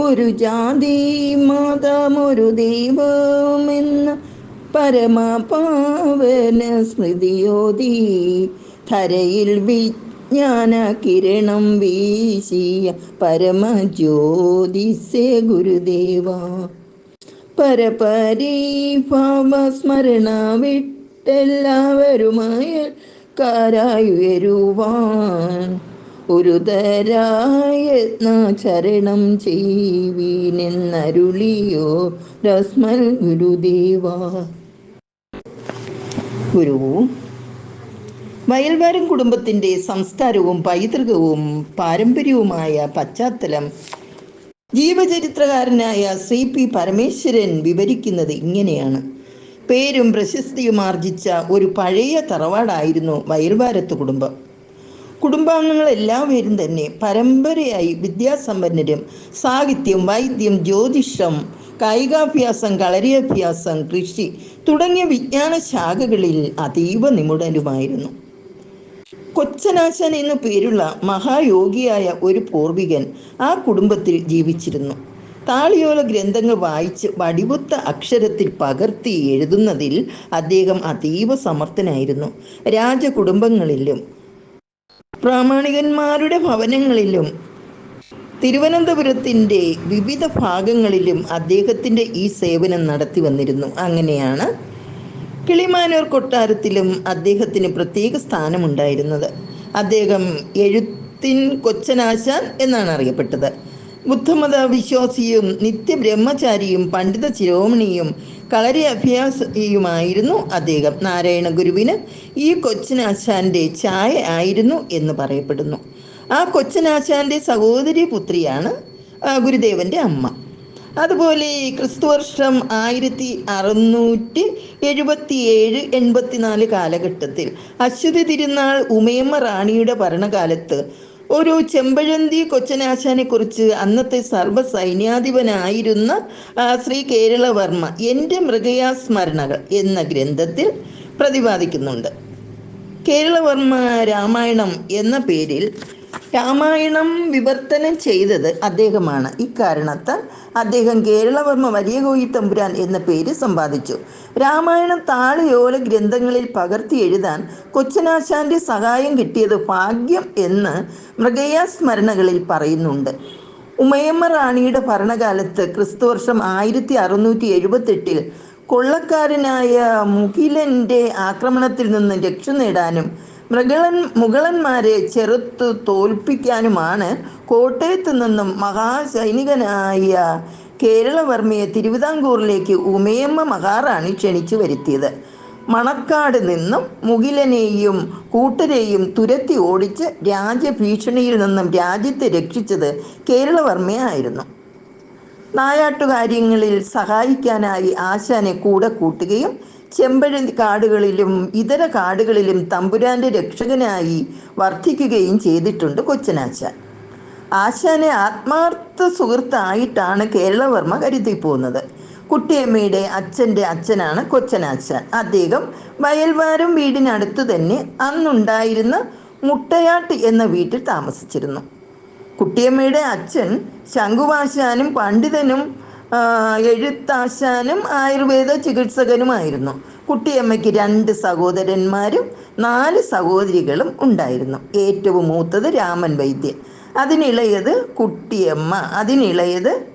ഒരു ജാതി മതമൊരു ദൈവമെന്ന പരമപാവന സ്മൃതിയോതി ധരയിൽ വിജ്ഞാന കിരണം വീശിയ പരമജ്യോതിസേ ഗുരുദേവ. പരപരീഭാവസ്മരണ വിട്ടെല്ലാവരുമായ കാരായുയരുവാൻ ഒരു തരായത്ന ചരണം ചെയ്വീനെന്നരുളിയോ രസ്മൽ ഗുരുദേവ ഗുരു വയൽവാരം കുടുംബത്തിന്റെ സംസ്കാരവും പൈതൃകവും പാരമ്പര്യവുമായ പശ്ചാത്തലം ജീവചരിത്രകാരനായ ശ്രീ പി പരമേശ്വരൻ വിവരിക്കുന്നത് ഇങ്ങനെയാണ്. പേരും പ്രശസ്തിയും ആർജിച്ച ഒരു പഴയ തറവാടായിരുന്നു വയൽവാരത്ത് കുടുംബം. കുടുംബാംഗങ്ങൾ എല്ലാവരും തന്നെ പരമ്പരയായി വിദ്യാസമ്പന്നരും സാഹിത്യം വൈദ്യം ജ്യോതിഷം കായികാഭ്യാസം കളരിയഭ്യാസം കൃഷി തുടങ്ങിയ വിജ്ഞാന ശാഖകളിൽ അതീവ നിമുടനുമായിരുന്നു കൊച്ചനാശൻ എന്നു പേരുള്ള മഹായോഗിയായ ഒരു പൂർവികൻ ആ കുടുംബത്തിൽ ജീവിച്ചിരുന്നു. താളിയോല ഗ്രന്ഥങ്ങൾ വായിച്ച് വടിവുത്ത അക്ഷരത്തിൽ പകർത്തി എഴുതുന്നതിൽ അദ്ദേഹം അതീവ സമർത്ഥനായിരുന്നു. രാജകുടുംബങ്ങളിലും പ്രാമാണികന്മാരുടെ ഭവനങ്ങളിലും തിരുവനന്തപുരത്തിന്റെ വിവിധ ഭാഗങ്ങളിലും അദ്ദേഹത്തിന്റെ ഈ സേവനം നടത്തി വന്നിരുന്നു. അങ്ങനെയാണ് കിളിമാനൂർ കൊട്ടാരത്തിലും അദ്ദേഹത്തിന് പ്രത്യേക സ്ഥാനമുണ്ടായിരുന്നത്. അദ്ദേഹം എഴുത്തിൻ കൊച്ചനാശാൻ എന്നാണ് അറിയപ്പെട്ടത്. ബുദ്ധമത വിശ്വാസിയും നിത്യബ്രഹ്മചാരിയും പണ്ഡിത ശിരോമണിയും കളരി അഭ്യാസിയുമായിരുന്നു അദ്ദേഹം. നാരായണ ഗുരുവിന് ഈ കൊച്ചനാശാന്റെ ചായ ആയിരുന്നു എന്ന് പറയപ്പെടുന്നു. ആ കൊച്ചനാശാന്റെ സഹോദരി പുത്രിയാണ് ഗുരുദേവന്റെ അമ്മ. അതുപോലെ ക്രിസ്തുവർഷം ആയിരത്തി അറുന്നൂറ്റി എഴുപത്തി ഏഴ് എൺപത്തിനാല് കാലഘട്ടത്തിൽ അശ്വതി തിരുനാൾ ഉമയമ്മ റാണിയുടെ ഭരണകാലത്ത് ഒരു ചെമ്പഴന്തി കൊച്ചനാശാനെ കുറിച്ച് അന്നത്തെ സർവ സൈന്യാധിപനായിരുന്ന ശ്രീ കേരളവർമ്മ എന്റെ മൃഗയാസ്മരണകൾ എന്ന ഗ്രന്ഥത്തിൽ പ്രതിപാദിക്കുന്നുണ്ട്. കേരളവർമ്മ രാമായണം എന്ന പേരിൽ രാമായണം വിവർത്തനം ചെയ്തത് അദ്ദേഹമാണ്. ഇക്കാരണത്താൽ അദ്ദേഹം കേരളവർമ്മ വലിയ കോയി തമ്പുരാൻ എന്ന പേര് സമ്പാദിച്ചു. രാമായണം താളിയോല ഗ്രന്ഥങ്ങളിൽ പകർത്തി എഴുതാൻ കൊച്ചനാശാന്റെ സഹായം കിട്ടിയത് ഭാഗ്യം എന്ന് മൃഗയ സ്മരണകളിൽ പറയുന്നുണ്ട്. ഉമയമ്മ റാണിയുടെ ഭരണകാലത്ത് ക്രിസ്തുവർഷം ആയിരത്തി അറുന്നൂറ്റി എഴുപത്തെട്ടിൽ കൊള്ളക്കാരനായ മുകിലന്റെ ആക്രമണത്തിൽ നിന്ന് രക്ഷ നേടാനും മൃഗളൻ മുഗളന്മാരെ ചെറുത്തു തോൽപ്പിക്കാനുമാണ് കോട്ടയത്ത് നിന്നും മഹാസൈനികനായ കേരളവർമ്മയെ തിരുവിതാംകൂറിലേക്ക് ഉമയമ്മ മഹാറാണി ക്ഷണിച്ചു വരുത്തിയത്. മണക്കാട് നിന്നും മുകിലനെയും കൂട്ടരെയും തുരത്തി ഓടിച്ച് രാജ്യഭീഷണിയിൽ നിന്നും രാജ്യത്തെ രക്ഷിച്ചത് കേരളവർമ്മയായിരുന്നു. നായാട്ടുകാര്യങ്ങളിൽ സഹായിക്കാനായി ആശാനെ കൂടെ കൂട്ടുകയും ചെമ്പഴന്തി കാടുകളിലും ഇതര കാടുകളിലും തമ്പുരാന്റെ രക്ഷകനായി വർദ്ധിക്കുകയും ചെയ്തിട്ടുണ്ട് കൊച്ചനാശാൻ. ആശാനെ ആത്മാർത്ഥ സുഹൃത്തായിട്ടാണ് കേരളവർമ്മ കരുതി പോകുന്നത് കുട്ടിയമ്മയുടെ അച്ഛന്റെ അച്ഛനാണ് കൊച്ചനാശാൻ. അദ്ദേഹം വയൽവാരം വീടിനടുത്ത് തന്നെ അന്നുണ്ടായിരുന്ന മുട്ടയാട്ട് എന്ന വീട്ടിൽ താമസിച്ചിരുന്നു. കുട്ടിയമ്മയുടെ അച്ഛൻ ശംഖുവാശാനും പണ്ഡിതനും എഴുത്താശാനും ആയുർവേദ ചികിത്സകനുമായിരുന്നു. കുട്ടിയമ്മയ്ക്ക് രണ്ട് സഹോദരന്മാരും നാല് സഹോദരികളും ഉണ്ടായിരുന്നു. ഏറ്റവും മൂത്തത് രാമൻ വൈദ്യൻ. അതിനിളയത് കുട്ടിയമ്മ. അതിനിളയത്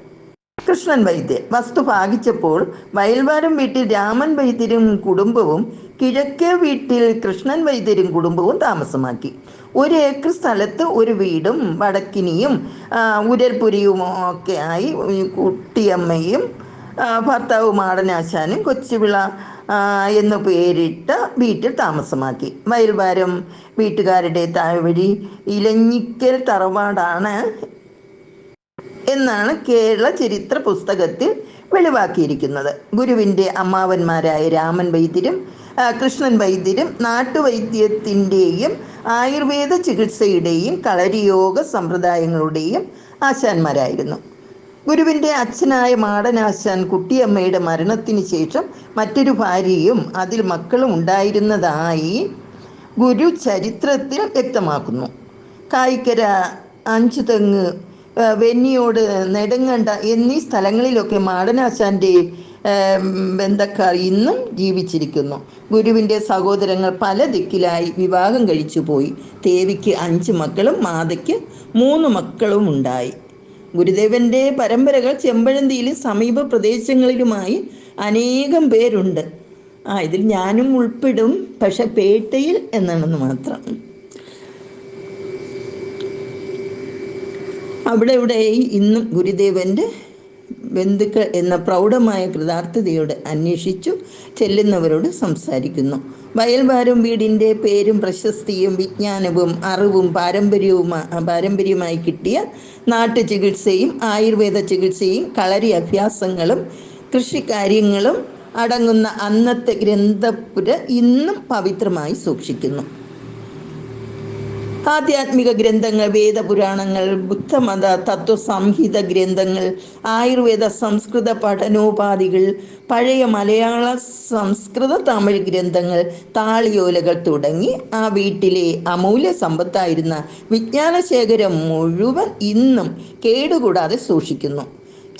കൃഷ്ണൻ വൈദ്യൻ. വസ്തു ഭാഗിച്ചപ്പോൾ വയൽവാരം വീട്ടിൽ രാമൻ വൈദ്യരും കുടുംബവും കിഴക്കേ വീട്ടിൽ കൃഷ്ണൻ വൈദ്യരും കുടുംബവും താമസമാക്കി. ഒരു ഏക്കർ സ്ഥലത്ത് ഒരു വീടും വടക്കിനിയും ഉരൽപുരിയും ഒക്കെ ആയി കുട്ടിയമ്മയും ഭർത്താവ് മാടനാശാനും കൊച്ചുവിള എന്നു പേരിട്ട വീട്ടിൽ താമസമാക്കി. വയൽവാരം വീട്ടുകാരുടെ താഴ്വഴി ഇലഞ്ഞിക്കൽ തറവാടാണ് എന്നാണ് കേരള ചരിത്ര പുസ്തകത്തിൽ വെളിവാക്കിയിരിക്കുന്നത്. ഗുരുവിന്റെ അമ്മാവന്മാരായ രാമൻ വൈദ്യരും കൃഷ്ണൻ വൈദ്യരും നാട്ടുവൈദ്യത്തിന്റെയും ആയുർവേദ ചികിത്സയുടെയും കളരിയോഗ സമ്പ്രദായങ്ങളുടെയും ആശാന്മാരായിരുന്നു. ഗുരുവിന്റെ അച്ഛനായ മാടനാശാൻ കുട്ടിയമ്മയുടെ മരണത്തിന് ശേഷം മറ്റൊരു ഭാര്യയും അതിൽ മക്കളും ഉണ്ടായിരുന്നതായി ഗുരു ചരിത്രത്തിൽ വ്യക്തമാക്കുന്നു. കായിക്കര അഞ്ചുതെങ്ങ് വെന്നിയോട് നെടുങ്കണ്ട എന്നീ സ്ഥലങ്ങളിലൊക്കെ മാടനാശാന്റെ ബന്ധക്കാർ ഇന്നും ജീവിച്ചിരിക്കുന്നു. ഗുരുവിന്റെ സഹോദരങ്ങൾ പല ദിക്കിലായി വിവാഹം കഴിച്ചു പോയി. ദേവിക്ക് അഞ്ച് മക്കളും മാതയ്ക്ക് മൂന്ന് മക്കളും ഉണ്ടായി. ഗുരുദേവന്റെ പരമ്പരകൾ ചെമ്പഴന്തിയിലും സമീപ പ്രദേശങ്ങളിലുമായി അനേകം പേരുണ്ട്. ആ ഇതിൽ ഞാനും ഉൾപ്പെടും. പക്ഷെ പേട്ടയിൽ എന്നാണെന്ന് മാത്രം. അവിടെ ഇവിടെ ഇന്നും ഗുരുദേവന്റെ ബന്ധുക്കൾ എന്ന പ്രൗഢമായ കൃതാർത്ഥതയോട് അന്വേഷിച്ചു ചെല്ലുന്നവരോട് സംസാരിക്കുന്നു. വയൽവാരം വീടിന്റെ പേരും പ്രശസ്തിയും വിജ്ഞാനവും അറിവും പാരമ്പര്യവും പാരമ്പര്യമായി കിട്ടിയ നാട്ടു ചികിത്സയും ആയുർവേദ ചികിത്സയും കളരി അഭ്യാസങ്ങളും കൃഷിക്കാര്യങ്ങളും അടങ്ങുന്ന അന്നത്തെ ഗ്രന്ഥപുര ഇന്നും പവിത്രമായി സൂക്ഷിക്കുന്നു. ആധ്യാത്മിക ഗ്രന്ഥങ്ങൾ വേദപുരാണങ്ങൾ ബുദ്ധമത തത്വസംഹിത ഗ്രന്ഥങ്ങൾ ആയുർവേദ സംസ്കൃത പഠനോപാധികൾ പഴയ മലയാള സംസ്കൃത തമിഴ് ഗ്രന്ഥങ്ങൾ താളിയോലകൾ തുടങ്ങി ആ വീട്ടിലെ അമൂല്യ സമ്പത്തായിരുന്ന വിജ്ഞാനശേഖരം മുഴുവൻ ഇന്നും കേടുകൂടാതെ സൂക്ഷിക്കുന്നു.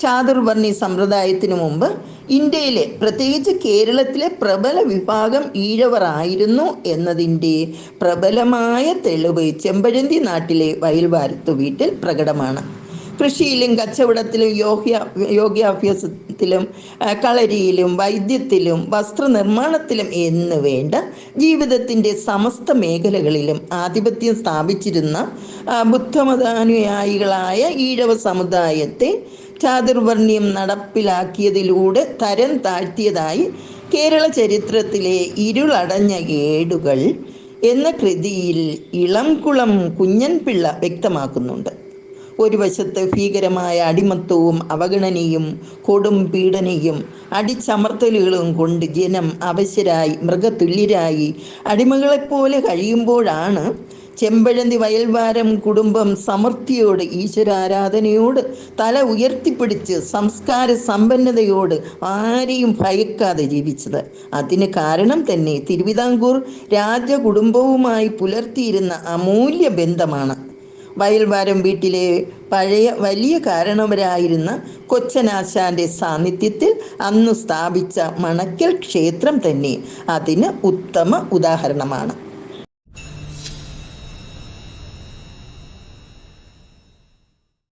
ചാതുർവർണി സമ്പ്രദായത്തിനു മുമ്പ് ഇന്ത്യയിലെ പ്രത്യേകിച്ച് കേരളത്തിലെ പ്രബല വിഭാഗം ഈഴവർ ആയിരുന്നു എന്നതിന്റെ പ്രബലമായ തെളിവ് ചെമ്പഴന്തി നാട്ടിലെ വയൽവാരത്തു വീട്ടിൽ പ്രകടമാണ്. കൃഷിയിലും കച്ചവടത്തിലും യോഗ്യ യോഗ്യാഭ്യാസത്തിലും കളരിയിലും വൈദ്യത്തിലും വസ്ത്രനിർമ്മാണത്തിലും എന്ന് വേണ്ട ജീവിതത്തിന്റെ സമസ്ത മേഖലകളിലും ആധിപത്യം സ്ഥാപിച്ചിരുന്ന ബുദ്ധമതാനുയായികളായ ഈഴവ സമുദായത്തെ ചാതുർവർണ്യം നടപ്പിലാക്കിയതിലൂടെ തരം താഴ്ത്തിയതായി കേരള ചരിത്രത്തിലെ ഇരുളടഞ്ഞ ഏടുകൾ എന്ന കൃതിയിൽ ഇളംകുളം കുഞ്ഞൻപിള്ള വ്യക്തമാക്കുന്നുണ്ട്. ഒരു വശത്ത് ഭീകരമായ അടിമത്വവും അവഗണനയും കൊടും പീഡനയും അടിച്ചമർത്തലുകളും കൊണ്ട് ജനം അവശരായി മൃഗതുല്യരായി അടിമകളെപ്പോലെ കഴിയുമ്പോഴാണ് ചെമ്പഴന്തി വയൽവാരം കുടുംബം സമൃദ്ധിയോട് ഈശ്വരാരാധനയോട് തല ഉയർത്തിപ്പിടിച്ച് സംസ്കാര സമ്പന്നതയോട് ആരെയും ഭയക്കാതെ ജീവിച്ചത്. അതിന് കാരണം തന്നെ തിരുവിതാംകൂർ രാജകുടുംബവുമായി പുലർത്തിയിരുന്ന അമൂല്യ ബന്ധമാണ്. വയൽവാരം വീട്ടിലെ പഴയ വലിയ കാരണവരായിരുന്ന കൊച്ചനാശാന്റെ സാന്നിധ്യത്തിൽ അന്ന് സ്ഥാപിച്ച മണക്കൽ ക്ഷേത്രം തന്നെ അതിന് ഉത്തമ ഉദാഹരണമാണ്.